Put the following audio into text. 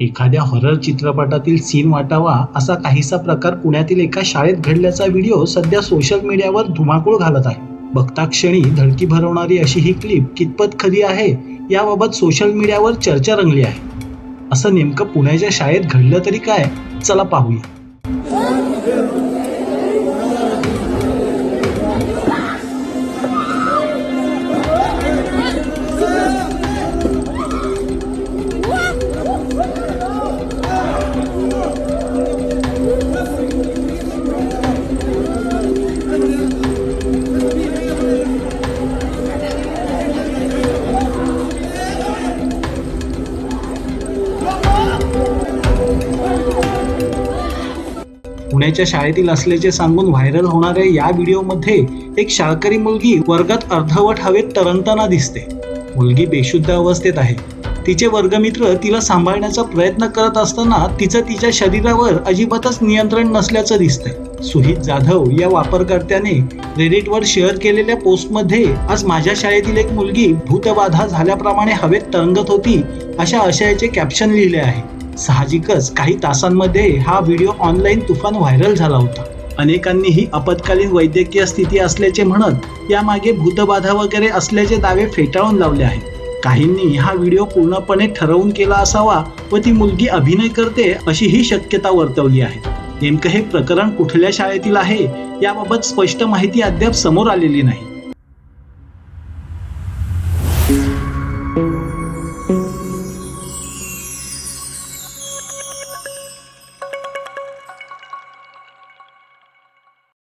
एखाद्या हॉरर चित्रपटातील सीन वाटावा असा काहीसा प्रकार पुण्यातील एका शाळेत घडल्याचा व्हिडिओ सध्या सोशल मीडियावर धुमाकूळ घालत आहे. बघता क्षणी धडकी भरवणारी अशी ही क्लिप कितपत खरी आहे याबाबत सोशल मीडियावर चर्चा रंगली आहे. असं नेमकं पुण्याच्या शाळेत घडलं तरी काय? चला पाहूया. पुण्याच्या शाळेतील असल्याचे सांगून व्हायरल होणाऱ्या या व्हिडिओमध्ये एक शाळकरी मुलगी वर्गात अर्धवट हवेत तरंगताना दिसते. मुलगी बेशुद्ध अवस्थेत आहे. तिचे वर्गमित्र तिला सांभाळण्याचा प्रयत्न करत असताना तिचं तिच्या शरीरावर अजिबातच नियंत्रण नसल्याचं दिसतंय. सुहित जाधव या वापरकर्त्याने रेडिटवर शेअर केलेल्या पोस्टमध्ये आज माझ्या शाळेतील एक मुलगी भूतबाधा झाल्याप्रमाणे हवेत तरंगत होती अशा आशयाचे कॅप्शन लिहिले आहे. साहजिकच काही तासांमध्ये हा व्हिडिओ ऑनलाईन तुफान व्हायरल झाला होता. अनेकांनी ही आपत्कालीन वैद्यकीय स्थिती असल्याचे म्हणत यामागे भूतबाधा वगैरे असल्याचे दावे फेटाळून लावले आहेत. काहींनी हा व्हिडिओ पूर्णपणे ठरवून केला असावा व ती मुलगी अभिनय करते अशी ही शक्यता वर्तवली आहे. नेमकं हे प्रकरण कुठल्या शाळेतील आहे याबाबत स्पष्ट माहिती अद्याप समोर आलेली नाही.